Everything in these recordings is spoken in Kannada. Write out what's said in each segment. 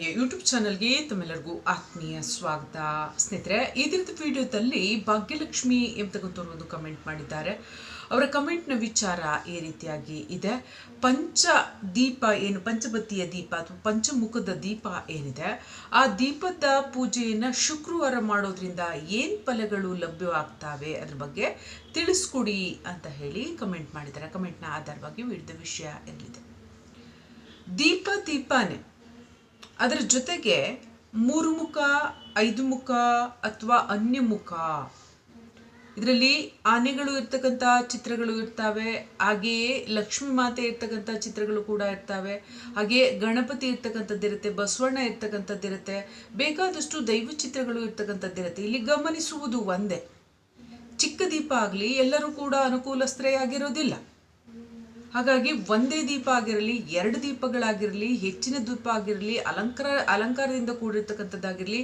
ಯೂಟ್ಯೂಬ್ ಚಾನಲ್ಗೆ ತಮ್ಮೆಲ್ಲರಿಗೂ ಆತ್ಮೀಯ ಸ್ವಾಗತ. ಸ್ನೇಹಿತರೆ, ಈ ದಿನದ ವಿಡಿಯೋದಲ್ಲಿ ಭಾಗ್ಯಲಕ್ಷ್ಮಿ ಎಂಬತಕ್ಕಂಥವ್ರು ಒಂದು ಕಮೆಂಟ್ ಮಾಡಿದ್ದಾರೆ. ಅವರ ಕಮೆಂಟ್ನ ವಿಚಾರ ಈ ರೀತಿಯಾಗಿ ಇದೆ. ಪಂಚ ದೀಪ ಏನು, ಪಂಚಬತ್ತಿಯ ದೀಪ ಅಥವಾ ಪಂಚಮುಖದ ದೀಪ ಏನಿದೆ, ಆ ದೀಪದ ಪೂಜೆಯನ್ನು ಶುಕ್ರವಾರ ಮಾಡೋದ್ರಿಂದ ಏನು ಫಲಗಳು ಲಭ್ಯವಾಗ್ತವೆ ಅದ್ರ ಬಗ್ಗೆ ತಿಳಿಸ್ಕೊಡಿ ಅಂತ ಹೇಳಿ ಕಮೆಂಟ್ ಮಾಡಿದ್ದಾರೆ. ಕಮೆಂಟ್ನ ಆಧಾರವಾಗಿ ವಿಡಿದ ವಿಷಯ ಇರಲಿದೆ. ದೀಪ ದೀಪನೇ. ಅದರ ಜೊತೆಗೆ ಮೂರು ಮುಖ ಐದು ಮುಖ ಅಥವಾ ಅನ್ಯ ಮುಖ ಇದರಲ್ಲಿ ಆನೆಗಳು ಇರ್ತಕ್ಕಂಥ ಚಿತ್ರಗಳು ಇರ್ತವೆ, ಹಾಗೆಯೇ ಲಕ್ಷ್ಮಿ ಮಾತೆ ಇರ್ತಕ್ಕಂಥ ಚಿತ್ರಗಳು ಕೂಡ ಇರ್ತವೆ, ಹಾಗೆಯೇ ಗಣಪತಿ ಇರ್ತಕ್ಕಂಥದ್ದಿರುತ್ತೆ ಬಸವಣ್ಣ ಇರ್ತಕ್ಕಂಥದ್ದಿರುತ್ತೆ ಬೇಕಾದಷ್ಟು ದೈವ ಚಿತ್ರಗಳು ಇರ್ತಕ್ಕಂಥದ್ದಿರುತ್ತೆ ಇಲ್ಲಿ ಗಮನಿಸುವುದು ಒಂದೇ. ಚಿಕ್ಕ ದೀಪ ಆಗಲಿ ಎಲ್ಲರೂ ಕೂಡ ಅನುಕೂಲಸ್ಥರೇ ಆಗಿರೋದಿಲ್ಲ. ಹಾಗಾಗಿ ಒಂದೇ ದೀಪ ಆಗಿರಲಿ, ಎರಡು ದೀಪಗಳಾಗಿರಲಿ, ಹೆಚ್ಚಿನ ದೀಪ ಆಗಿರಲಿ, ಅಲಂಕಾರ, ಅಲಂಕಾರದಿಂದ ಕೂಡಿರ್ತಕ್ಕಂಥದ್ದಾಗಿರಲಿ,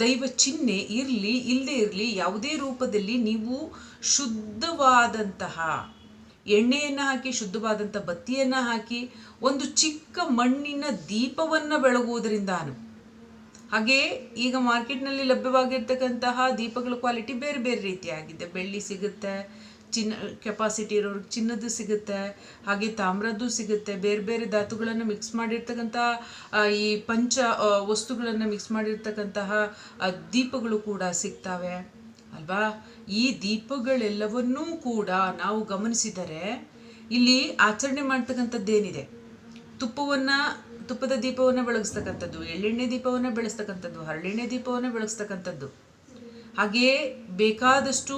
ದೈವ ಚಿಹ್ನೆ ಇರಲಿ ಇಲ್ಲದೆ ಇರಲಿ, ಯಾವುದೇ ರೂಪದಲ್ಲಿ ನೀವು ಶುದ್ಧವಾದಂತಹ ಎಣ್ಣೆಯನ್ನು ಹಾಕಿ, ಶುದ್ಧವಾದಂಥ ಬತ್ತಿಯನ್ನು ಹಾಕಿ, ಒಂದು ಚಿಕ್ಕ ಮಣ್ಣಿನ ದೀಪವನ್ನು ಬೆಳಗುವುದರಿಂದಾನು. ಹಾಗೆ ಈಗ ಮಾರ್ಕೆಟ್ನಲ್ಲಿ ಲಭ್ಯವಾಗಿರ್ತಕ್ಕಂತಹ ದೀಪಗಳ ಕ್ವಾಲಿಟಿ ಬೇರೆ ಬೇರೆ ರೀತಿಯಾಗಿದೆ. ಬೆಳ್ಳಿ ಸಿಗುತ್ತೆ ಚಿನ್ನ ಕೆಪಾಸಿಟಿ ಇರೋರಿಗೆ ಚಿನ್ನದ್ದು ಸಿಗುತ್ತೆ, ಹಾಗೆ ತಾಮ್ರದ್ದು ಸಿಗುತ್ತೆ, ಬೇರೆ ಬೇರೆ ಧಾತುಗಳನ್ನು ಮಿಕ್ಸ್ ಮಾಡಿರ್ತಕ್ಕಂಥ ಈ ಪಂಚ ವಸ್ತುಗಳನ್ನು ಮಿಕ್ಸ್ ಮಾಡಿರ್ತಕ್ಕಂತಹ ದೀಪಗಳು ಕೂಡ ಸಿಗ್ತವೆ. ಅಲ್ವಾ? ಈ ದೀಪಗಳೆಲ್ಲವನ್ನೂ ಕೂಡ ನಾವು ಗಮನಿಸಿದರೆ, ಇಲ್ಲಿ ಆಚರಣೆ ಮಾಡ್ತಕ್ಕಂಥದ್ದೇನಿದೆ? ತುಪ್ಪವನ್ನು, ತುಪ್ಪದ ದೀಪವನ್ನು ಬೆಳಗಿಸ್ತಕ್ಕಂಥದ್ದು, ಎಳ್ಳೆಣ್ಣೆ ದೀಪವನ್ನು ಬೆಳೆಸ್ತಕ್ಕಂಥದ್ದು ಹರಳೆಣ್ಣೆ ದೀಪವನ್ನು ಬೆಳಗಿಸ್ತಕ್ಕಂಥದ್ದು. ಹಾಗೆಯೇ ಬೇಕಾದಷ್ಟು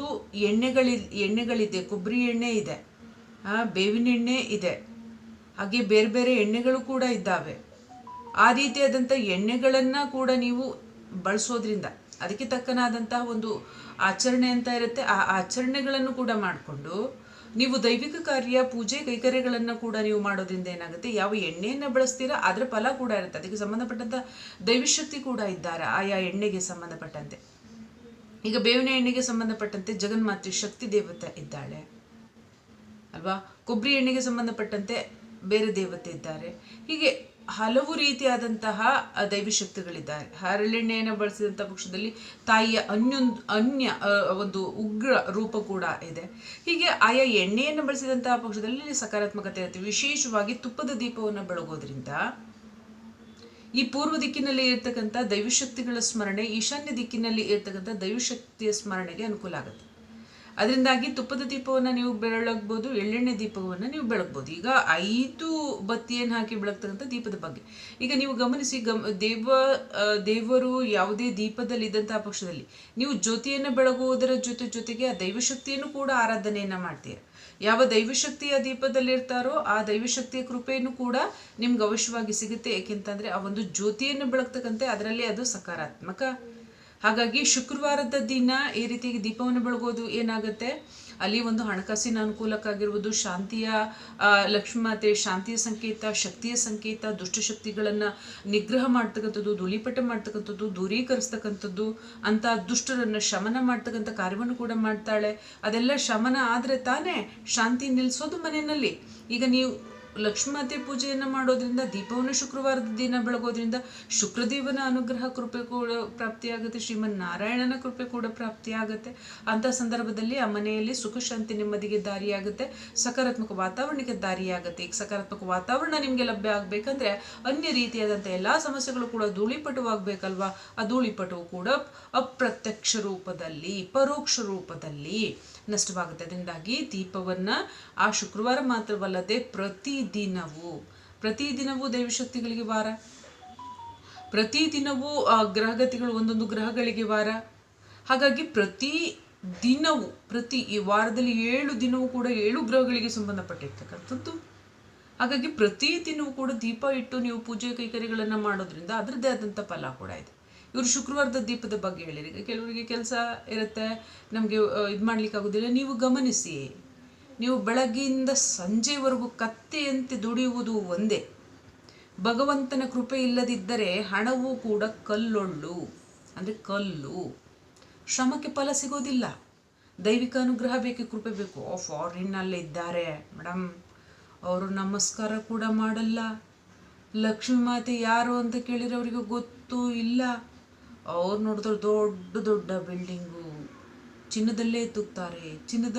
ಎಣ್ಣೆಗಳಿ ಎಣ್ಣೆಗಳಿದೆ, ಕೊಬ್ಬರಿ ಎಣ್ಣೆ ಇದೆ ಬೇವಿನ ಎಣ್ಣೆ ಇದೆ, ಹಾಗೆ ಬೇರೆ ಬೇರೆ ಎಣ್ಣೆಗಳು ಕೂಡ ಇದ್ದಾವೆ. ಆ ರೀತಿಯಾದಂಥ ಎಣ್ಣೆಗಳನ್ನು ಕೂಡ ನೀವು ಬಳಸೋದ್ರಿಂದ, ಅದಕ್ಕೆ ತಕ್ಕನಾದಂತಹ ಒಂದು ಆಚರಣೆ ಅಂತ ಇರುತ್ತೆ. ಆ ಆಚರಣೆಗಳನ್ನು ಕೂಡ ಮಾಡಿಕೊಂಡು ನೀವು ದೈವಿಕ ಕಾರ್ಯ, ಪೂಜೆ, ಕೈಕರ್ಯಗಳನ್ನು ಕೂಡ ನೀವು ಮಾಡೋದ್ರಿಂದ ಏನಾಗುತ್ತೆ? ಯಾವ ಎಣ್ಣೆಯನ್ನು ಬಳಸ್ತೀರಾ, ಅದರ ಫಲ ಕೂಡ ಇರುತ್ತೆ. ಅದಕ್ಕೆ ಸಂಬಂಧಪಟ್ಟಂಥ ದೈವಶಕ್ತಿ ಕೂಡ ಇದ್ದಾರೆ, ಆಯಾ ಎಣ್ಣೆಗೆ ಸಂಬಂಧಪಟ್ಟಂತೆ. ಈಗ ಬೇವಿನ ಎಣ್ಣೆಗೆ ಸಂಬಂಧಪಟ್ಟಂತೆ ಜಗನ್ಮಾತೆ ಶಕ್ತಿ ದೇವತೆ ಇದ್ದಾಳೆ. ಅಲ್ವಾ? ಕೊಬ್ಬರಿ ಎಣ್ಣೆಗೆ ಸಂಬಂಧಪಟ್ಟಂತೆ ಬೇರೆ ದೇವತೆ ಇದ್ದಾರೆ. ಹೀಗೆ ಹಲವು ರೀತಿಯಾದಂತಹ ದೈವಿ ಶಕ್ತಿಗಳಿದ್ದಾರೆ. ಹರಳೆಣ್ಣೆಯನ್ನು ಬಳಸಿದಂಥ ಪಕ್ಷದಲ್ಲಿ ತಾಯಿಯ ಅನ್ಯೊಂದು ಅನ್ಯ ಒಂದು ಉಗ್ರ ರೂಪ ಕೂಡ ಇದೆ. ಹೀಗೆ ಆಯಾ ಎಣ್ಣೆಯನ್ನು ಬಳಸಿದಂತಹ ಪಕ್ಷದಲ್ಲಿ ಸಕಾರಾತ್ಮಕತೆ ಇರುತ್ತೆ. ವಿಶೇಷವಾಗಿ ತುಪ್ಪದ ದೀಪವನ್ನು ಬೆಳಗೋದ್ರಿಂದ ಈ ಪೂರ್ವ ದಿಕ್ಕಿನಲ್ಲಿ ಇರ್ತಕ್ಕಂಥ ದೈವಶಕ್ತಿಗಳ ಸ್ಮರಣೆ, ಈಶಾನ್ಯ ದಿಕ್ಕಿನಲ್ಲಿ ಇರ್ತಕ್ಕಂಥ ದೈವಶಕ್ತಿಯ ಸ್ಮರಣೆಗೆ ಅನುಕೂಲ ಆಗುತ್ತೆ. ಅದರಿಂದಾಗಿ ತುಪ್ಪದ ದೀಪವನ್ನು ನೀವು ಬೆಳಗ್ಬೋದು, ಎಳ್ಳೆಣ್ಣೆ ದೀಪವನ್ನು ನೀವು ಬೆಳಗ್ಬೋದು. ಈಗ ಐದು ಬತ್ತಿಯನ್ನು ಹಾಕಿ ಬೆಳಗ್ತಕ್ಕಂಥ ದೀಪದ ಬಗ್ಗೆ. ಈಗ ನೀವು ಗಮನಿಸಿ, ಗಮ, ದೇವ ದೇವರು ಯಾವುದೇ ದೀಪದಲ್ಲಿ ಇದ್ದಂತಹ ಪಕ್ಷದಲ್ಲಿ ನೀವು ಜ್ಯೋತಿಯನ್ನು ಬೆಳಗುವುದರ ಜೊತೆ ಜೊತೆಗೆ ಆ ದೈವಶಕ್ತಿಯನ್ನು ಕೂಡ ಆರಾಧನೆಯನ್ನು ಮಾಡ್ತೀರ. ಯಾವ ದೈವಶಕ್ತಿಯ ದೀಪದಲ್ಲಿರ್ತಾರೋ ಆ ದೈವಶಕ್ತಿಯ ಕೃಪೆಯನ್ನು ಕೂಡ ನಿಮ್ಗೆ ಅವಶ್ಯವಾಗಿ ಸಿಗುತ್ತೆ. ಏಕೆಂತಂದ್ರೆ ಆ ಒಂದು ಜ್ಯೋತಿಯನ್ನು ಬೆಳಗ್ತಕ್ಕಂತೆ ಅದರಲ್ಲಿ ಅದು ಸಕಾರಾತ್ಮಕ. ಹಾಗಾಗಿ ಶುಕ್ರವಾರದ ದಿನ ಈ ರೀತಿಯಾಗಿ ದೀಪವನ್ನು ಬೆಳಗೋದು ಏನಾಗುತ್ತೆ? ಅಲ್ಲಿ ಒಂದು ಹಣಕಾಸಿನ ಅನುಕೂಲಕ್ಕಾಗಿರ್ಬೋದು ಶಾಂತಿಯ ಆ, ಲಕ್ಷ್ಮೀ ಮಾತೆ ಶಾಂತಿಯ ಸಂಕೇತ ಶಕ್ತಿಯ ಸಂಕೇತ ದುಷ್ಟಶಕ್ತಿಗಳನ್ನು ನಿಗ್ರಹ ಮಾಡ್ತಕ್ಕಂಥದ್ದು ಧೂಳಿಪಟ ಮಾಡ್ತಕ್ಕಂಥದ್ದು ದೂರೀಕರಿಸ್ತಕ್ಕಂಥದ್ದು ಅಂತ ದುಷ್ಟರನ್ನು ಶಮನ ಮಾಡ್ತಕ್ಕಂಥ ಕಾರ್ಯವನ್ನು ಕೂಡ ಮಾಡ್ತಾಳೆ. ಅದೆಲ್ಲ ಶಮನ ಆದರೆ ತಾನೇ ಶಾಂತಿ ನಿಲ್ಲಿಸೋದು ಮನೆಯಲ್ಲಿ. ಈಗ ನೀವು ಲಕ್ಷ್ಮೀಮಾತೆ ಪೂಜೆಯನ್ನು ಮಾಡೋದ್ರಿಂದ, ದೀಪವನ್ನು ಶುಕ್ರವಾರದ ದಿನ ಬೆಳಗೋದ್ರಿಂದ ಶುಕ್ರದೇವನ ಅನುಗ್ರಹ ಕೃಪೆ ಕೂಡ ಪ್ರಾಪ್ತಿಯಾಗುತ್ತೆ ಶ್ರೀಮನ್ ನಾರಾಯಣನ ಕೃಪೆ ಕೂಡ ಪ್ರಾಪ್ತಿಯಾಗುತ್ತೆ. ಅಂಥ ಸಂದರ್ಭದಲ್ಲಿ ಆ ಮನೆಯಲ್ಲಿ ಸುಖ, ಶಾಂತಿ, ನೆಮ್ಮದಿಗೆ ದಾರಿಯಾಗುತ್ತೆ, ಸಕಾರಾತ್ಮಕ ವಾತಾವರಣಕ್ಕೆ ದಾರಿಯಾಗುತ್ತೆ. ಈಗ ಸಕಾರಾತ್ಮಕ ವಾತಾವರಣ ನಿಮಗೆ ಲಭ್ಯ ಆಗಬೇಕಂದ್ರೆ, ಅನ್ಯ ರೀತಿಯಾದಂಥ ಎಲ್ಲ ಸಮಸ್ಯೆಗಳು ಕೂಡ ಧೂಳಿಪಟುವಾಗಬೇಕಲ್ವಾ? ಆ ಧೂಳಿಪಟುವು ಕೂಡ ಅಪ್ರತ್ಯಕ್ಷ ರೂಪದಲ್ಲಿ, ಪರೋಕ್ಷ ರೂಪದಲ್ಲಿ ನಷ್ಟವಾಗುತ್ತೆ. ಅದರಿಂದಾಗಿ ದೀಪವನ್ನು ಆ ಶುಕ್ರವಾರ ಮಾತ್ರವಲ್ಲದೆ ಪ್ರತಿದಿನವೂ ಪ್ರತಿದಿನವೂ ದೈವಶಕ್ತಿಗಳಿಗೆ ವಾರ. ಪ್ರತಿದಿನವೂ ಗ್ರಹಗತಿಗಳು ಒಂದೊಂದು ಗ್ರಹಗಳಿಗೆ ವಾರ. ಹಾಗಾಗಿ ಪ್ರತಿ ದಿನವೂ, ಪ್ರತಿ ಈ ವಾರದಲ್ಲಿ ಏಳು ದಿನವೂ ಕೂಡ ಏಳು ಗ್ರಹಗಳಿಗೆ ಸಂಬಂಧಪಟ್ಟಿರ್ತಕ್ಕಂಥದ್ದು. ಹಾಗಾಗಿ ಪ್ರತಿ ದಿನವೂ ಕೂಡ ದೀಪ ಇಟ್ಟು ನೀವು ಪೂಜೆ ಕೈಕರಿಗಳನ್ನು ಮಾಡೋದ್ರಿಂದ ಅದರದ್ದೇ ಆದಂಥ ಫಲ ಕೂಡ ಇದೆ. ಇವರು ಶುಕ್ರವಾರದ ದೀಪದ ಬಗ್ಗೆ ಹೇಳಿರಿ. ಕೆಲವರಿಗೆ ಕೆಲಸ ಇರುತ್ತೆ, ನಮಗೆ ಇದು ಮಾಡ್ಲಿಕ್ಕಾಗೋದಿಲ್ಲ ನೀವು ಗಮನಿಸಿ, ನೀವು ಬೆಳಗ್ಗೆಯಿಂದ ಸಂಜೆವರೆಗೂ ಕತ್ತೆಯಂತೆ ದುಡಿಯುವುದು ಒಂದೇ. ಭಗವಂತನ ಕೃಪೆ ಇಲ್ಲದಿದ್ದರೆ ಹಣವೂ ಕೂಡ ಕಲ್ಲೊಳ್ಳು. ಅಂದರೆ ಕಲ್ಲು. ಶ್ರಮಕ್ಕೆ ಫಲ ಸಿಗೋದಿಲ್ಲ. ದೈವಿಕ ಅನುಗ್ರಹ ಬೇಕು, ಕೃಪೆ ಬೇಕು. ಓ ಫಾರಿನ್ನಲ್ಲೇ ಇದ್ದಾರೆ. ಮೇಡಮ್ ಅವರು ನಮಸ್ಕಾರ ಕೂಡ ಮಾಡಲ್ಲ. ಲಕ್ಷ್ಮೀ ಮಾತೆ ಯಾರು ಅಂತ ಕೇಳಿದ್ರೆ ಅವರಿಗೆ ಗೊತ್ತೂ ಇಲ್ಲ. ಅವ್ರು ನೋಡಿದ್ರೆ ದೊಡ್ಡ ದೊಡ್ಡ ಬಿಲ್ಡಿಂಗು. ಚಿನ್ನದಲ್ಲೇ ತೂಗ್ತಾರೆ. ಚಿನ್ನದ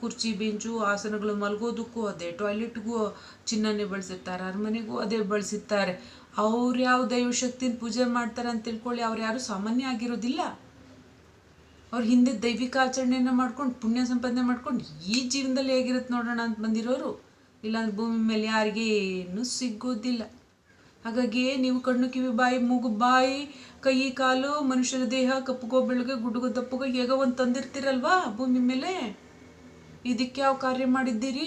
ಕುರ್ಚಿ, ಬೆಂಚು, ಆಸನಗಳು ಮಲಗೋದಕ್ಕೂ ಅದೇ, ಟಾಯ್ಲೆಟ್ಗೂ ಚಿನ್ನನೇ ಬಳಸಿರ್ತಾರೆ, ಅರಮನೆಗೂ ಅದೇ ಬಳಸಿರ್ತಾರೆ. ಅವ್ರು ಯಾವ ದೈವಶಕ್ತಿನ ಪೂಜೆ ಮಾಡ್ತಾರೆ ಅಂತ ತಿಳ್ಕೊಳ್ಳಿ, ಅವ್ರು ಯಾರು ಸಾಮಾನ್ಯ ಆಗಿರೋದಿಲ್ಲ. ಅವ್ರ ಹಿಂದೆ ದೈವಿಕ ಆಚರಣೆಯನ್ನು ಮಾಡ್ಕೊಂಡು, ಪುಣ್ಯ ಸಂಪಾದನೆ ಮಾಡ್ಕೊಂಡು ಈ ಜೀವನದಲ್ಲಿ ಹೇಗಿರುತ್ತೆ ನೋಡೋಣ ಅಂತ ಬಂದಿರೋರು. ಇಲ್ಲಾಂದ್ರೆ ಭೂಮಿ ಮೇಲೆ ಯಾರಿಗೇನು ಸಿಗೋದಿಲ್ಲ. ಹಾಗಾಗಿ ನೀವು ಕಣ್ಣು ಕಿವಿ ಬಾಯಿ ಮೂಗು ಬಾಯಿ ಕೈ ಕಾಲು ಮನುಷ್ಯನ ದೇಹ ಕಪ್ಪುಗೋ ಬೆಳಗ್ಗೆ ಗುಡುಗೋ ದಪ್ಪಗೋ ಹೇಗೋ ಒಂದು ತಂದಿರ್ತೀರಲ್ವಾ ಭೂಮಿ ಮೇಲೆ? ಇದಕ್ಕೆ ಯಾವ ಕಾರ್ಯ ಮಾಡಿದ್ದೀರಿ?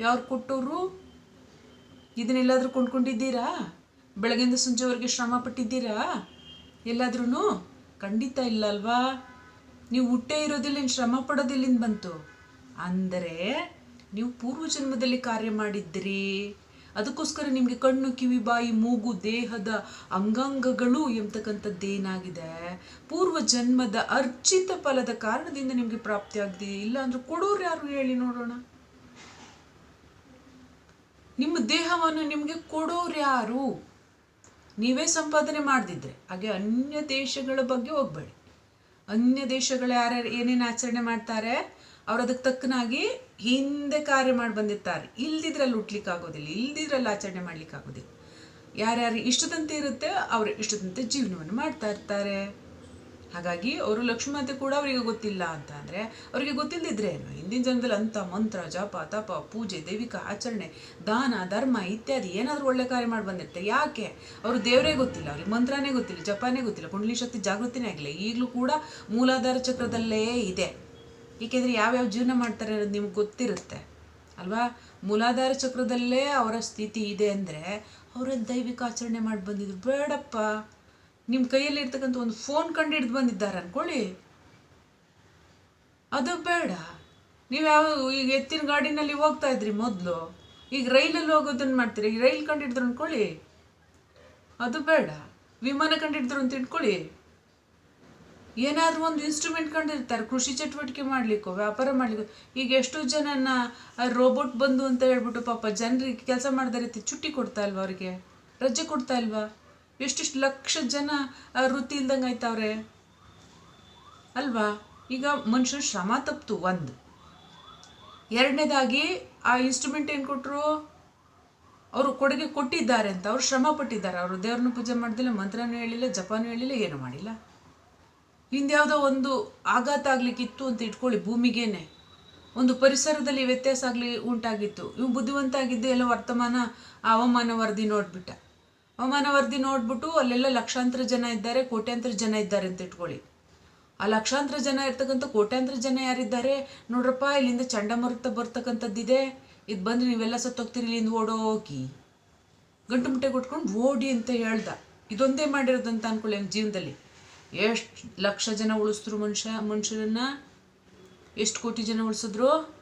ಯಾರು ಕೊಟ್ಟವರು ಇದನ್ನೆಲ್ಲಾದರೂ ಕೊಂಡ್ಕೊಂಡಿದ್ದೀರಾ? ಬೆಳಗಿಂದ ಸಂಜೆವರೆಗೆ ಶ್ರಮ ಪಟ್ಟಿದ್ದೀರಾ? ಎಲ್ಲಾದ್ರೂ ಖಂಡಿತ ಇಲ್ಲ ಅಲ್ವಾ? ನೀವು ಹುಟ್ಟೇ ಇರೋದಿಲ್ಲ, ಇನ್ನು ಶ್ರಮ ಪಡೋದಿಲ್ಲಿಂದ ಬಂತು. ಅಂದರೆ ನೀವು ಪೂರ್ವ ಜನ್ಮದಲ್ಲಿ ಕಾರ್ಯ ಮಾಡಿದ್ರಿ. ಅದಕ್ಕೋಸ್ಕರ ನಿಮಗೆ ಕಣ್ಣು, ಕಿವಿ, ಬಾಯಿ, ಮೂಗು, ದೇಹದ ಅಂಗಾಂಗಗಳು ಎಂಬತಕ್ಕಂಥದ್ದೇನಾಗಿದೆ? ಪೂರ್ವ ಜನ್ಮದ ಅರ್ಜಿತ ಫಲದ ಕಾರಣದಿಂದ ನಿಮಗೆ ಪ್ರಾಪ್ತಿಯಾಗಿದೆ ಇಲ್ಲ ಅಂದ್ರೆ ಕೊಡೋರು ಯಾರು ಹೇಳಿ ನೋಡೋಣ? ನಿಮ್ಮ ದೇಹವನ್ನು ನಿಮಗೆ ಕೊಡೋರು ಯಾರು? ನೀವೇ ಸಂಪಾದನೆ ಮಾಡದಿದ್ರೆ. ಹಾಗೆ ಅನ್ಯ ದೇಶಗಳ ಬಗ್ಗೆ ಹೋಗ್ಬೇಡಿ. ಅನ್ಯ ದೇಶಗಳು ಯಾರ್ಯಾರು ಏನೇನು ಆಚರಣೆ ಮಾಡ್ತಾರೆ? ಅವ್ರು ಅದಕ್ಕೆ ತಕ್ಕನಾಗಿ ಹಿಂದೆ ಕಾರ್ಯ ಮಾಡಿ ಬಂದಿರ್ತಾರೆ. ಇಲ್ದಿದ್ರಲ್ಲಿ ಹುಟ್ಲಿಕ್ಕೆ ಆಗೋದಿಲ್ಲ ಇಲ್ದಿದ್ರಲ್ಲಿ ಆಚರಣೆ ಮಾಡ್ಲಿಕ್ಕೆ ಆಗೋದಿಲ್ಲ ಯಾರ್ಯಾರು ಇಷ್ಟದಂತೆ ಇರುತ್ತೆ, ಅವರು ಇಷ್ಟದಂತೆ ಜೀವನವನ್ನು ಮಾಡ್ತಾ ಇರ್ತಾರೆ. ಹಾಗಾಗಿ ಅವರು ಲಕ್ಷ್ಮೀಮಾತೆ ಕೂಡ ಅವರಿಗೆ ಗೊತ್ತಿಲ್ಲ ಅಂತ ಅಂದರೆ, ಅವರಿಗೆ ಗೊತ್ತಿಲ್ಲದಿದ್ರೆ ಏನು? ಹಿಂದಿನ ಜನ್ಮದಲ್ಲಿ ಅಂತ ಮಂತ್ರ, ಜಪ, ತಪ, ಪೂಜೆ, ದೈವಿಕ ಆಚರಣೆ, ದಾನ, ಧರ್ಮ ಇತ್ಯಾದಿ ಏನಾದರೂ ಒಳ್ಳೆ ಕಾರ್ಯ ಮಾಡಿ ಬಂದಿರ್ತಾರೆ ಯಾಕೆ? ಅವರು ದೇವರೇ ಗೊತ್ತಿಲ್ಲ, ಅವ್ರಿಗೆ ಮಂತ್ರನೇ ಗೊತ್ತಿಲ್ಲ, ಜಪಾನೇ ಗೊತ್ತಿಲ್ಲ, ಕುಂಡಲಿ ಶಕ್ತಿ ಜಾಗೃತಿನೇ ಆಗಿಲ್ಲ. ಈಗಲೂ ಕೂಡ ಮೂಲಾಧಾರ ಚಕ್ರದಲ್ಲೇ ಇದೆ. ಏಕೆಂದರೆ ಯಾವ್ಯಾವ ಜೀವನ ಮಾಡ್ತಾರೆ ಅನ್ನೋದು ನಿಮ್ಗೆ ಗೊತ್ತಿರುತ್ತೆ. ಅಲ್ವಾ? ಮೂಲಾಧಾರ ಚಕ್ರದಲ್ಲೇ ಅವರ ಸ್ಥಿತಿ ಇದೆ ಅಂದರೆ ಅವರಲ್ಲಿ ದೈವಿಕ ಆಚರಣೆ ಮಾಡಿ ಬಂದಿದ್ರು ಬೇಡಪ್ಪ. ನಿಮ್ಮ ಕೈಯಲ್ಲಿ ಇರ್ತಕ್ಕಂಥ ಒಂದು ಫೋನ್ ಕಂಡು ಹಿಡ್ದು ಬಂದಿದ್ದಾರೆ ಅನ್ಕೊಳ್ಳಿ. ಅದು ಬೇಡ. ನೀವು ಯಾವ ಈಗ ಎತ್ತಿನ ಗಾಡಿನಲ್ಲಿ ಹೋಗ್ತಾ ಇದ್ರಿ ಮೊದಲು. ಈಗ ರೈಲಲ್ಲಿ ಹೋಗೋದನ್ನು ಮಾಡ್ತೀರಿ? ಈಗ ರೈಲ್ ಕಂಡು ಹಿಡಿದ್ರು ಅನ್ಕೊಳ್ಳಿ. ಅದು ಬೇಡ. ವಿಮಾನ ಕಂಡು ಹಿಡಿದ್ರು ಅಂತ ಇಟ್ಕೊಳ್ಳಿ. ಏನಾದರೂ ಒಂದು ಇನ್ಸ್ಟ್ರೂಮೆಂಟ್ ಕಂಡಿರ್ತಾರೆ, ಕೃಷಿ ಚಟುವಟಿಕೆ ಮಾಡಲಿಕ್ಕೋ, ವ್ಯಾಪಾರ ಮಾಡಲಿಕ್ಕೋ, ಈಗ ಎಷ್ಟೋ ಜನನ ರೋಬೋಟ್ ಬಂದು ಅಂತ ಹೇಳ್ಬಿಟ್ಟು ಪಾಪ ಜನರಿಗೆ ಕೆಲಸ ಮಾಡಿದ ರೀತಿ ಚುಟ್ಟಿ ಕೊಡ್ತಾ ಇಲ್ವಾ ಅವರಿಗೆ? ರಜೆ ಕೊಡ್ತಾ ಇಲ್ವಾ? ಎಷ್ಟೆಷ್ಟು ಲಕ್ಷ ಜನ ವೃತ್ತಿ ಇಲ್ದಂಗೆ ಆಯ್ತವ್ರೆ? ಅಲ್ವಾ? ಈಗ ಮನುಷ್ಯನ ಶ್ರಮ ತಪ್ತು ಒಂದು. ಎರಡನೇದಾಗಿ ಆ ಇನ್ಸ್ಟ್ರೂಮೆಂಟ್ ಏನು ಕೊಟ್ಟರು ಅವರು ಕೊಡುಗೆ ಕೊಟ್ಟಿದ್ದಾರೆ ಅಂತ, ಅವ್ರು ಶ್ರಮ ಪಟ್ಟಿದ್ದಾರೆ. ಅವರು ದೇವ್ರನ್ನ ಪೂಜೆ ಮಾಡ್ದಿಲ್ಲ, ಮಂತ್ರನೂ ಹೇಳಿಲ್ಲ, ಜಪಾನೂ ಹೇಳಿಲ್ಲ, ಏನು ಮಾಡಿಲ್ಲ. ಹಿಂದ್ಯಾವುದೋ ಒಂದು ಆಘಾತ ಆಗ್ಲಿಕ್ಕಿತ್ತು ಅಂತ ಇಟ್ಕೊಳ್ಳಿ ಭೂಮಿಗೇನೆ. ಒಂದು ಪರಿಸರದಲ್ಲಿ ವ್ಯತ್ಯಾಸ ಆಗಲಿ ಉಂಟಾಗಿತ್ತು. ಇವು ಬುದ್ಧಿವಂತ ಆಗಿದ್ದು ಎಲ್ಲ ವರ್ತಮಾನ ಹವಾಮಾನ ವರದಿ ನೋಡ್ಬಿಟ್ಟ. ಹವಾಮಾನ ವರದಿ ನೋಡ್ಬಿಟ್ಟು ಅಲ್ಲೆಲ್ಲ ಲಕ್ಷಾಂತರ ಜನ ಇದ್ದಾರೆ, ಕೋಟ್ಯಾಂತರ ಜನ ಇದ್ದಾರೆ ಅಂತ ಇಟ್ಕೊಳ್ಳಿ. ಆ ಲಕ್ಷಾಂತರ ಜನ ಇರ್ತಕ್ಕಂಥ ಕೋಟ್ಯಾಂತರ ಜನ ಯಾರಿದ್ದಾರೆ? ನೋಡ್ರಪ್ಪ, ಇಲ್ಲಿಂದ ಚಂಡಮಾರುತ ಬರ್ತಕ್ಕಂಥದ್ದಿದೆ. ಇದು ಬಂದು ನೀವೆಲ್ಲ ಸತ್ತೋಗ್ತೀರಿ ಇಲ್ಲಿಂದ ಓಡೋಗಿ. ಗಂಟು ಮುಟ್ಟೆ ಕೊಟ್ಕೊಂಡು ಓಡಿ ಅಂತ ಹೇಳ್ದ. ಇದೊಂದೇ ಮಾಡಿರೋದಂತ ಅನ್ಕೊಳ್ಳಿ ಅವ್ನ ಜೀವನದಲ್ಲಿ. ಎಷ್ಟು ಲಕ್ಷ ಜನ ಉಳಿಸಿದ್ರು ಮನುಷ್ಯ, ಮನುಷ್ಯರನ್ನ? ಎಷ್ಟು ಕೋಟಿ ಜನ ಉಳಿಸಿದ್ರು?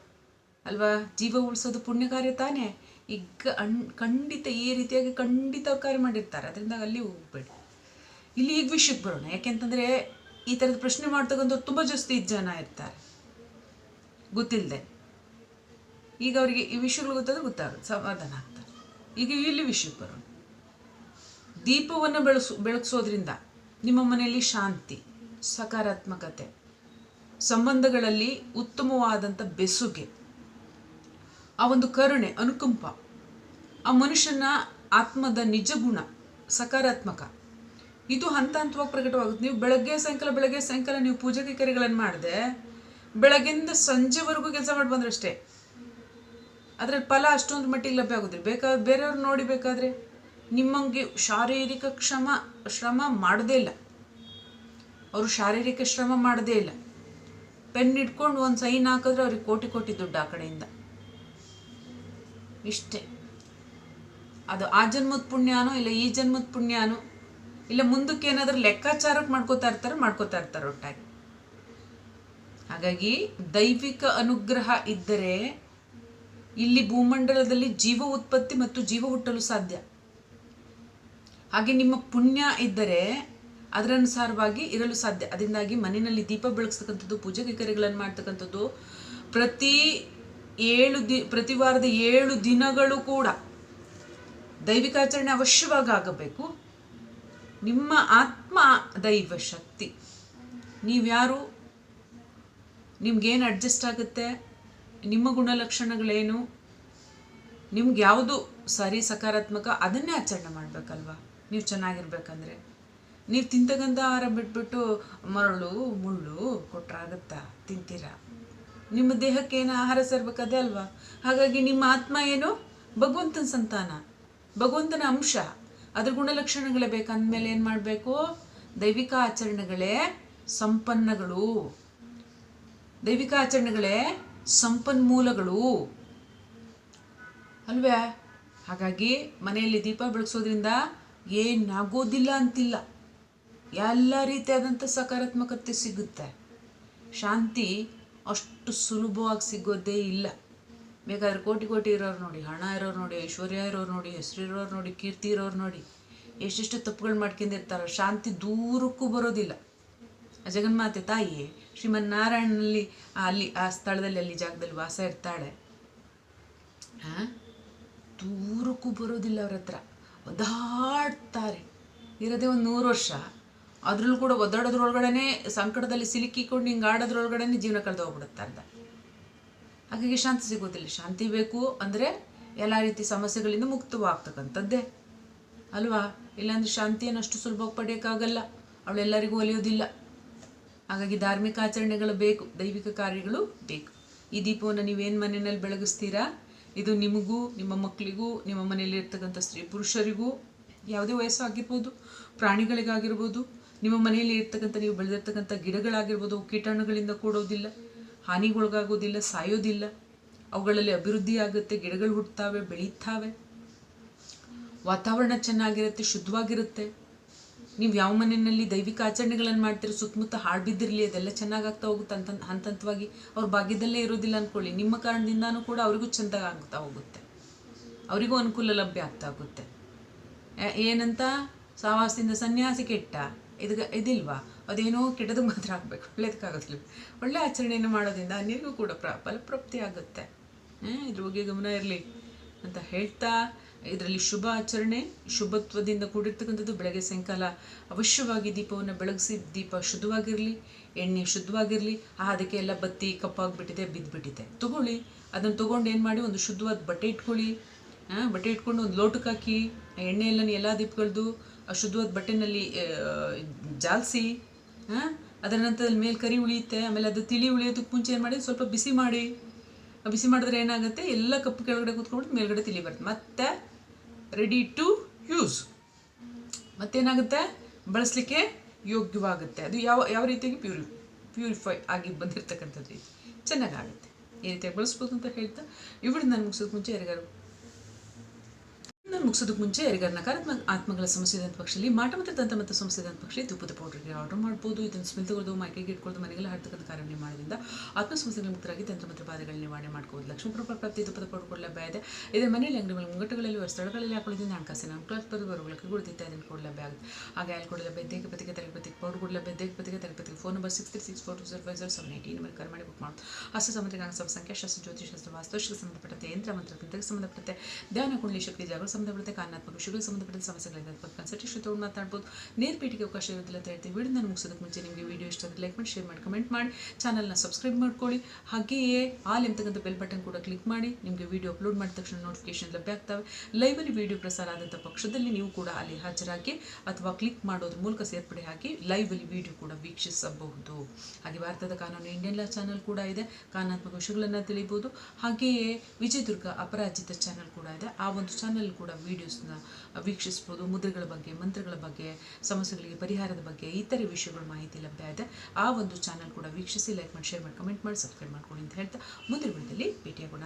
ಅಲ್ವಾ? ಜೀವ ಉಳಿಸೋದು ಪುಣ್ಯ ಕಾರ್ಯ ತಾನೇ? ಈಗ ಅಣ್ ಖಂಡಿತ ಈ ರೀತಿಯಾಗಿ ಖಂಡಿತ ಕಾರ್ಯ ಮಾಡಿರ್ತಾರೆ. ಅದರಿಂದ ಅಲ್ಲಿ ಹೋಗ್ಬೇಡಿ. ಇಲ್ಲಿ ಈಗ ವಿಷಯಕ್ಕೆ ಬರೋಣ. ಯಾಕೆಂತಂದ್ರೆ ಈ ಥರದ ಪ್ರಶ್ನೆ ಮಾಡ್ತಕ್ಕಂಥವ್ರು ತುಂಬ ಜಾಸ್ತಿ ಜನ ಇರ್ತಾರೆ. ಗೊತ್ತಿಲ್ಲದೆ ಈಗ ಅವರಿಗೆ ಈ ವಿಷಯಗಳು ಗೊತ್ತಾದ್ರೆ ಗೊತ್ತಾಗುತ್ತೆ, ಸಮಾಧಾನ ಆಗ್ತಾರೆ ಈಗ ಇಲ್ಲಿ ವಿಷಯಕ್ಕೆ ಬರೋಣ. ದೀಪವನ್ನು ಬೆಳೆಸು, ಬೆಳಗಿಸೋದ್ರಿಂದ ನಿಮ್ಮ ಮನೆಯಲ್ಲಿ ಶಾಂತಿ, ಸಕಾರಾತ್ಮಕತೆ, ಸಂಬಂಧಗಳಲ್ಲಿ ಉತ್ತಮವಾದಂಥ ಬೆಸುಗೆ, ಆ ಒಂದು ಕರುಣೆ, ಅನುಕಂಪ, ಆ ಮನುಷ್ಯನ ಆತ್ಮದ ನಿಜ ಗುಣ, ಸಕಾರಾತ್ಮಕ. ಇದು ಹಂತ ಹಂತವಾಗಿ ಪ್ರಕಟವಾಗುತ್ತೆ. ನೀವು ಬೆಳಗ್ಗೆ ಸಾಯಂಕಾಲ ಬೆಳಗ್ಗೆ ಸಾಯಂಕಾಲ ನೀವು ಪೂಜೆ ಕೈಕರ್ಯಗಳನ್ನು ಮಾಡಿದೆ ಬೆಳಗ್ಗಿಂದ ಸಂಜೆವರೆಗೂ ಕೆಲಸ ಮಾಡಿ ಬಂದ್ರಷ್ಟೇ ಅದರಲ್ಲಿ ಫಲ ಅಷ್ಟೊಂದು ಮಟ್ಟಿಗೆ ಲಭ್ಯ ಆಗೋದಿಲ್ಲ. ಬೇಕಾದ್ರೆ ಬೇರೆಯವ್ರು ನೋಡಿ ಬೇಕಾದರೆ. ನಿಮ್ಮಂಗೆ ಶಾರೀರಿಕ ಶ್ರಮ ಶ್ರಮ ಮಾಡದೇ ಇಲ್ಲ. ಅವರು ಶಾರೀರಿಕ ಶ್ರಮ ಮಾಡದೇ ಇಲ್ಲ. ಪೆನ್ ಇಟ್ಕೊಂಡು ಒಂದು ಸೈನ್ ಹಾಕಿದ್ರೆ ಅವ್ರಿಗೆ ಕೋಟಿ ಕೋಟಿ ದುಡ್ಡು ಆ ಕಡೆಯಿಂದ. ಇಷ್ಟೇ. ಅದು ಆ ಜನ್ಮದ ಪುಣ್ಯನೋ ಇಲ್ಲ ಈ ಜನ್ಮದ ಪುಣ್ಯನೋ, ಇಲ್ಲ ಮುಂದಕ್ಕೆ ಏನಾದರೂ ಲೆಕ್ಕಾಚಾರಕ್ಕೆ ಮಾಡ್ಕೋತಾ ಇರ್ತಾರೆ ಮಾಡ್ಕೋತಾ ಇರ್ತಾರೆ ಒಟ್ಟಾಗಿ. ಹಾಗಾಗಿ ದೈವಿಕ ಅನುಗ್ರಹ ಇದ್ದರೆ ಇಲ್ಲಿ ಭೂಮಂಡಲದಲ್ಲಿ ಜೀವ ಉತ್ಪತ್ತಿ ಮತ್ತು ಜೀವ ಹುಟ್ಟಲು ಸಾಧ್ಯ. ಹಾಗೆ ನಿಮ್ಮ ಪುಣ್ಯ ಇದ್ದರೆ ಅದರನುಸಾರವಾಗಿ ಇರಲು ಸಾಧ್ಯ. ಅದರಿಂದಾಗಿ ಮನೆಯಲ್ಲಿ ದೀಪ ಬೆಳಗಿಸ್ತಕ್ಕಂಥದ್ದು, ಪೂಜೆ ಕೈಕರ್ಯಗಳನ್ನು ಮಾಡ್ತಕ್ಕಂಥದ್ದು, ಪ್ರತಿ ಏಳು ದಿ, ಪ್ರತಿ ವಾರದ ಏಳು ದಿನಗಳು ಕೂಡ ದೈವಿಕಾಚರಣೆ ಅವಶ್ಯವಾಗಿ ಆಗಬೇಕು ನಿಮ್ಮ ಆತ್ಮ ದೈವ ಶಕ್ತಿ. ನೀವ್ಯಾರು? ನಿಮ್ಗೇನು ಅಡ್ಜಸ್ಟ್ ಆಗುತ್ತೆ? ನಿಮ್ಮ ಗುಣಲಕ್ಷಣಗಳೇನು? ನಿಮ್ಗೆ ಯಾವುದು ಸರಿ ಸಕಾರಾತ್ಮಕ ಅದನ್ನೇ ಆಚರಣೆ ಮಾಡಬೇಕಲ್ವಾ? ನೀವು ಚೆನ್ನಾಗಿರ್ಬೇಕಂದ್ರೆ. ನೀವು ತಿಂತಕ್ಕಂಥ ಆಹಾರ ಬಿಟ್ಬಿಟ್ಟು ಮರಳು, ಮುಳ್ಳು ಕೊಟ್ರಾಗತ್ತ? ತಿಂತೀರಾ? ನಿಮ್ಮ ದೇಹಕ್ಕೆ ಏನು ಆಹಾರ ಸೇರ್ಬೇಕದೇ ಅಲ್ವಾ? ಹಾಗಾಗಿ ನಿಮ್ಮ ಆತ್ಮ ಏನು? ಭಗವಂತನ ಸಂತಾನ. ಭಗವಂತನ ಅಂಶ. ಅದ್ರ ಗುಣಲಕ್ಷಣಗಳೇ ಬೇಕಂದ್ಮೇಲೆ ಏನು ಮಾಡಬೇಕು? ದೈವಿಕ ಆಚರಣೆಗಳೇ ಸಂಪನ್ನಗಳು. ದೈವಿಕ ಆಚರಣೆಗಳೇ ಸಂಪನ್ಮೂಲಗಳು. ಅಲ್ವೇ? ಹಾಗಾಗಿ ಮನೆಯಲ್ಲಿ ದೀಪ ಬೆಳಗ್ಸೋದ್ರಿಂದ ಏನಾಗೋದಿಲ್ಲ ಅಂತಿಲ್ಲ. ಎಲ್ಲ ರೀತಿಯಾದಂಥ ಸಕಾರಾತ್ಮಕತೆ ಸಿಗುತ್ತೆ. ಶಾಂತಿ ಅಷ್ಟು ಸುಲಭವಾಗಿ ಸಿಗೋದೇ ಇಲ್ಲ. ಬೇಕಾದ್ರೆ ಕೋಟಿ ಕೋಟಿ ಇರೋರು ನೋಡಿ, ಹಣ ಇರೋರು ನೋಡಿ, ಐಶ್ವರ್ಯ ಇರೋರು ನೋಡಿ, ಹೆಸರು ಇರೋರು ನೋಡಿ, ಕೀರ್ತಿ ಇರೋರು ನೋಡಿ, ಎಷ್ಟೆಷ್ಟು ತಪ್ಪುಗಳು ಮಾಡ್ಕೊಂಡಿರ್ತಾರ. ಶಾಂತಿ ದೂರಕ್ಕೂ ಬರೋದಿಲ್ಲ. ಜಗನ್ಮಾತೆ ತಾಯಿ ಶ್ರೀಮನ್ನಾರಾಯಣನಲ್ಲಿ ಅಲ್ಲಿ, ಆ ಸ್ಥಳದಲ್ಲಿ, ಅಲ್ಲಿ ಜಾಗದಲ್ಲಿ ವಾಸ ಇರ್ತಾಳೆ. ಹಾಂ ದೂರಕ್ಕೂ ಬರೋದಿಲ್ಲ ಅವ್ರ ಹತ್ರ. ಒದ್ದಾಡ್ತಾರೆ. ಇರೋದೇ ಒಂದು ನೂರು ವರ್ಷ. ಅದ್ರಲ್ಲೂ ಕೂಡ ಒದ್ದಾಡೋದ್ರೊಳಗಡೆ ಸಂಕಟದಲ್ಲಿ ಸಿಲುಕಿಕೊಂಡು ಹಿಂಗೆ ಆಡೋದ್ರೊಳಗಡೆ ಜೀವನ ಕಳೆದು ಹೋಗ್ಬಿಡುತ್ತೆ ಅಂತ. ಹಾಗಾಗಿ ಶಾಂತಿ ಸಿಗೋದಿಲ್ಲ ಶಾಂತಿ ಬೇಕು ಅಂದರೆ ಎಲ್ಲ ರೀತಿ ಸಮಸ್ಯೆಗಳಿಂದ ಮುಕ್ತವಾಗ್ತಕ್ಕಂಥದ್ದೇ. ಅಲ್ವಾ? ಇಲ್ಲಾಂದ್ರೆ ಶಾಂತಿಯನ್ನು ಅಷ್ಟು ಸುಲಭವಾಗಿ ಪಡೆಯೋಕ್ಕಾಗಲ್ಲ. ಅವಳೆಲ್ಲರಿಗೂ ಒಲಿಯೋದಿಲ್ಲ. ಹಾಗಾಗಿ ಧಾರ್ಮಿಕ ಆಚರಣೆಗಳು ಬೇಕು. ದೈವಿಕ ಕಾರ್ಯಗಳು ಬೇಕು. ಈ ದೀಪವನ್ನು ನೀವೇನು ಮನೆಯಲ್ಲಿ ಬೆಳಗಿಸ್ತೀರಾ? ಇದು ನಿಮಗೂ, ನಿಮ್ಮ ಮಕ್ಕಳಿಗೂ, ನಿಮ್ಮ ಮನೆಯಲ್ಲಿ ಇರ್ತಕ್ಕಂಥ ಸ್ತ್ರೀ ಪುರುಷರಿಗೂ ಯಾವುದೇ ವಯಸ್ಸು ಆಗಿರ್ಬೋದು ಪ್ರಾಣಿಗಳಿಗಾಗಿರ್ಬೋದು, ನಿಮ್ಮ ಮನೆಯಲ್ಲಿ ಇರ್ತಕ್ಕಂಥ ನೀವು ಬೆಳೆದಿರ್ತಕ್ಕಂಥ ಗಿಡಗಳಾಗಿರ್ಬೋದು, ಕೀಟಾಣುಗಳಿಂದ ಕೂಡೋದಿಲ್ಲ, ಹಾನಿಗೊಳಗಾಗೋದಿಲ್ಲ, ಸಾಯೋದಿಲ್ಲ, ಅವುಗಳಲ್ಲಿ ಅಭಿವೃದ್ಧಿ ಆಗುತ್ತೆ ಗಿಡಗಳು ಹುಟ್ಟುತ್ತವೆ ಬೆಳೀತಾವೆ, ವಾತಾವರಣ ಚೆನ್ನಾಗಿರುತ್ತೆ, ಶುದ್ಧವಾಗಿರುತ್ತೆ. ನೀವು ಯಾವ ಮನೆಯಲ್ಲಿ ದೈವಿಕ ಆಚರಣೆಗಳನ್ನು ಮಾಡ್ತೀರೋ, ಸುತ್ತಮುತ್ತ ಹಾಳು ಬಿದ್ದಿರಲಿ, ಅದೆಲ್ಲ ಚೆನ್ನಾಗಾಗ್ತಾ ಹೋಗುತ್ತೆ ಅಂತ ಹಂತ ಹಂತವಾಗಿ ಅವ್ರ ಭಾಗ್ಯದಲ್ಲೇ ಇರೋದಿಲ್ಲ ಅಂದ್ಕೊಳ್ಳಿ ನಿಮ್ಮ ಕಾರಣದಿಂದನೂ ಕೂಡ ಅವರಿಗೂ ಚೆಂದ ಆಗ್ತಾ ಹೋಗುತ್ತೆ. ಅವರಿಗೂ ಅನುಕೂಲ ಲಭ್ಯ ಆಗ್ತಾ ಹೋಗುತ್ತೆ. ಏನಂತ? ಸಹವಾಸದಿಂದ ಸನ್ಯಾಸಿ ಕೆಟ್ಟ. ಇದು ಇದಿಲ್ವಾ? ಅದೇನೋ ಕೆಟ್ಟದಕ್ಕೆ ಮಾತ್ರ ಆಗಬೇಕು. ಒಳ್ಳೇದಕ್ಕಾಗೋದಿಲ್ಲ ಒಳ್ಳೆ ಆಚರಣೆಯನ್ನು ಮಾಡೋದ್ರಿಂದ ಅನ್ಯರಿಗೂ ಕೂಡ ಪ್ರ, ಫಲಪ್ರಾಪ್ತಿ ಆಗುತ್ತೆ. ಇದ್ರ ಬಗ್ಗೆ ಗಮನ ಇರಲಿ ಅಂತ ಹೇಳ್ತಾ ಇದರಲ್ಲಿ ಶುಭ ಆಚರಣೆ, ಶುಭತ್ವದಿಂದ ಕೂಡಿರ್ತಕ್ಕಂಥದ್ದು ಬೆಳಗ್ಗೆ ಸಾಯಂಕಾಲ ಅವಶ್ಯವಾಗಿ ದೀಪವನ್ನು ಬೆಳಗಿಸಿ ದೀಪ ಶುದ್ಧವಾಗಿರಲಿ, ಎಣ್ಣೆ ಶುದ್ಧವಾಗಿರಲಿ ಅದಕ್ಕೆ ಎಲ್ಲ ಬತ್ತಿ ಕಪ್ಪಾಗಿಬಿಟ್ಟಿದೆ ಬಿದ್ದುಬಿಟ್ಟಿದೆ ತಗೊಳ್ಳಿ, ಅದನ್ನು ತೊಗೊಂಡು ಏನು ಮಾಡಿ, ಒಂದು ಶುದ್ಧವಾದ ಬಟ್ಟೆ ಇಟ್ಕೊಳ್ಳಿ. ಬಟ್ಟೆ ಇಟ್ಕೊಂಡು ಒಂದು ಲೋಟಕ್ಕೆ ಹಾಕಿ ಎಣ್ಣೆ ಎಲ್ಲ ದೀಪಗಳದ್ದು ಆ ಶುದ್ಧವಾದ ಬಟ್ಟೆನಲ್ಲಿ ಜಾಲಿಸಿ ಅದರ ನಂತರ ಮೇಲೆ ಕರಿ ಉಳಿಯುತ್ತೆ, ಆಮೇಲೆ ಅದು ತಿಳಿ ಉಳಿಯೋದಕ್ಕೆ ಮುಂಚೆ ಏನು ಮಾಡಿ, ಸ್ವಲ್ಪ ಬಿಸಿ ಮಾಡಿ. ಬಿಸಿ ಮಾಡಿದ್ರೆ ಏನಾಗುತ್ತೆ? ಎಲ್ಲ ಕಪ್ಪು ಕೆಳಗಡೆ ಕೂತ್ಕೊಂಡು ಮೇಲ್ಗಡೆ ತಿಳಿ ಬರುತ್ತೆ. ಮತ್ತೆ ರೆಡಿ ಟು ಯೂಸ್ ಮತ್ತೇನಾಗುತ್ತೆ? ಬಳಸಲಿಕ್ಕೆ ಯೋಗ್ಯವಾಗುತ್ತೆ. ಅದು ಯಾವ ಯಾವ ರೀತಿಯಾಗಿ? ಪ್ಯೂರಿ ಪ್ಯೂರಿಫೈ ಆಗಿ ಬಂದಿರತಕ್ಕಂಥದ್ದು. ಚೆನ್ನಾಗಾಗುತ್ತೆ. ಈ ರೀತಿಯಾಗಿ ಬಳಸ್ಬೋದು ಅಂತ ಹೇಳ್ತಾ ಇವಳು. ನಾನು ಮುಗಿಸೋದು ಮುಂಚೆ ಯಾರಿಗಾರು ನಾನು ಮುಗಿಸೋದಕ್ಕೆ ಮುಂಚೆ ಯಾರಿಗಾರ ನಕಾರಾತ್ಮಕ ಆತ್ಮಗಳ ಸಮಸ್ಯೆ ಇದ್ದಂಥ ಪಕ್ಷದಲ್ಲಿ ಮಾಟ ಮತ್ತು ತಂತ್ರ ಮತ್ತು ಸಮಸ್ಯೆ ಇದ್ದಂಥ ಪಕ್ಷದಲ್ಲಿ ತುಪ್ಪದ ಪೌಡ್ರಿಗೆ ಆರ್ಡರ್ ಮಾಡ್ಬೋದು. ಇದನ್ನು ಸ್ಮೆಲ್ ತಗೊಳ್ಳೋದು ಮೈಕೈಗೆ ಇಟ್ಕೊಳ್ಳೋದು ಮನೆಗೆಲ್ಲ ಹಾಡ್ತಕ್ಕಂಥ ಕಾರ್ಯ ಮಾಡೋದ್ರಿಂದ ಆತ್ಮ ಸಮಸ್ಯೆಗಳ ಮುಕ್ತರಾಗಿ ತಂತ್ರ ಮತ್ತು ಬಾಧೆಗಳ ನಿವಾರಣೆ ಮಾಡ್ಕೋಬೋದು. ಲಕ್ಷ್ಮೀ ಕೃಪಾ ಪ್ರಾಪ್ತಿ ತುಪ್ಪದ ಪೌಡರ್ ಕೂಡ ಲಭ್ಯ ಇದೆ ಇದೇ ಮನೆಯಲ್ಲಿ ಅಂಗಡಿಗಳ ಮುಂಗಟ್ಟುಗಳಲ್ಲಿ ಸ್ಥಳಗಳಲ್ಲಿ ಹಾಕೊಳ್ಳೋದ್ರಿಂದ ಹಣಕಾಸಿನ ಅನುಕೂಲ ಬರುವುಗಳಿಗೆ ಗುರುತಿತ್ತ ಇದನ್ನು ಕೂಡ ಲಭ್ಯ ಆಗುತ್ತೆ ಹಾಗೆ ಅಲ್ಲಿ ಕೂಡ ಲಭ್ಯ ದೇಹ ಪತಿಗೆ ತಲೆಪತಿಗೆ ಪೌಡರ್ ಕೂಡ ಲಭ್ಯ ದೇಹ ಪತಿಗೆ ತಲೆಪತಿಗೆ phone number six three six four two zero five zero seven eighty number ಕರೆ ಮಾಡಿ ಬುಕ್ ಮಾಡೋದು ಹಸ್ತ ಸಂಬಂಧಿಕ ಸಂಖ್ಯೆ, ಶಸ್ತ್ರ ಜ್ಯೋತಿಷಾಸ್ತ್ರ ವಾಸ್ತುಶಿಗೆ ಸಂಬಂಧಪಟ್ಟಂತೆ ಯಂತ್ರ ಮಂತ್ರ ತಂತ್ರಕ್ಕೆ ಸಂಬಂಧಪಟ್ಟಂತೆ, ಧ್ಯಾನ, ಕುಂಡಲಿ, ಶಕ್ತಿ ಸಂಬಂಧಪಟ್ಟಂತೆ ಕಾರಣಾತ್ಮಕ ವಿಷಯಗಳಿಗೆ ಸಂಬಂಧಪಟ್ಟ ಸಮಸ್ಯೆಗಳಿಂದ ಕನ್ಸಲ್ಟೇಷನ್ ತೊಗೊಂಡು ಮಾತಾಡ್ಬೋದು, ನೇರ ಭೇಟಿಗೆ ಅವಕಾಶ ಇರೋದಿಲ್ಲ ಅಂತ ಹೇಳ್ತೀವಿ. ವಿಡಿಯೋ ನಾನು ಮುಗಿಸೋದಕ್ಕೆ ಮುಂಚೆ ನಿಮಗೆ ವಿಡಿಯೋ ಇಷ್ಟ ಆದರೆ ಲೈಕ್ ಮಾಡಿ ಶೇರ್ ಮಾಡಿ ಕಮೆಂಟ್ ಮಾಡಿ. ಚಾನಲ್ನ ಸಬ್ಸ್ಕ್ರೈಬ್ ಮಾಡ್ಕೊಳ್ಳಿ. ಹಾಗೆಯೇ ಆಲ್ ಎಂತಕ್ಕಂಥ ಬೆಲ್ ಬಟನ್ ಕೂಡ ಕ್ಲಿಕ್ ಮಾಡಿ. ನಿಮಗೆ ವಿಡಿಯೋ ಅಪ್ಲೋಡ್ ಮಾಡಿದ ತಕ್ಷಣ ನೋಟಿಫಿಕೇಶನ್ ಲಭ್ಯ ಆಗ್ತವೆ. ಲೈವಲ್ಲಿ ವಿಡಿಯೋ ಪ್ರಸಾರ ಆದಂಥ ಪಕ್ಷದಲ್ಲಿ ನೀವು ಕೂಡ ಅಲ್ಲಿ ಹಾಜರಾಗಿ ಅಥವಾ ಕ್ಲಿಕ್ ಮಾಡೋದ್ರ ಮೂಲಕ ಸೇರ್ಪಡೆ ಹಾಕಿ ಲೈವಲ್ಲಿ ವಿಡಿಯೋ ಕೂಡ ವೀಕ್ಷಿಸಬಹುದು. ಹಾಗೆ ಭಾರತದ ಕಾನೂನು ಇಂಡಿಯನ್ ಲಾ ಚಾನಲ್ ಕೂಡ ಇದೆ. ಕಾನೂನಾತ್ಮಕ ವಿಷಯಗಳನ್ನು ತಿಳಿಬೋದು. ಹಾಗೆಯೇ ವಿಜಯದುರ್ಗ ಅಪರಾಜಿತ ಚಾನಲ್ ಕೂಡ ಇದೆ. ಆ ಒಂದು ಚಾನಲ್ ಕೂಡ ವೀಡಿಯೋಸ್ನ ವೀಕ್ಷಿಸ್ಬೋದು ಮುದ್ರೆಗಳ ಬಗ್ಗೆ, ಮಂತ್ರಗಳ ಬಗ್ಗೆ, ಸಮಸ್ಯೆಗಳಿಗೆ ಪರಿಹಾರದ ಬಗ್ಗೆ, ಇತರೆ ವಿಷಯಗಳ ಮಾಹಿತಿ ಲಭ್ಯ ಇದೆ. ಆ ಒಂದು ಚಾನಲ್ ಕೂಡ ವೀಕ್ಷಿಸಿ ಲೈಕ್ ಮಾಡಿ ಶೇರ್ ಮಾಡಿ ಕಮೆಂಟ್ ಮಾಡಿ ಸಬ್ಸ್ಕ್ರೈಬ್ ಮಾಡ್ಕೊಳ್ಳಿ ಅಂತ ಹೇಳ್ತಾ ಮುಂದಿನ ವಿಡಿಯೋದಲ್ಲಿ ಭೇಟಿಯಾಗೋಣ.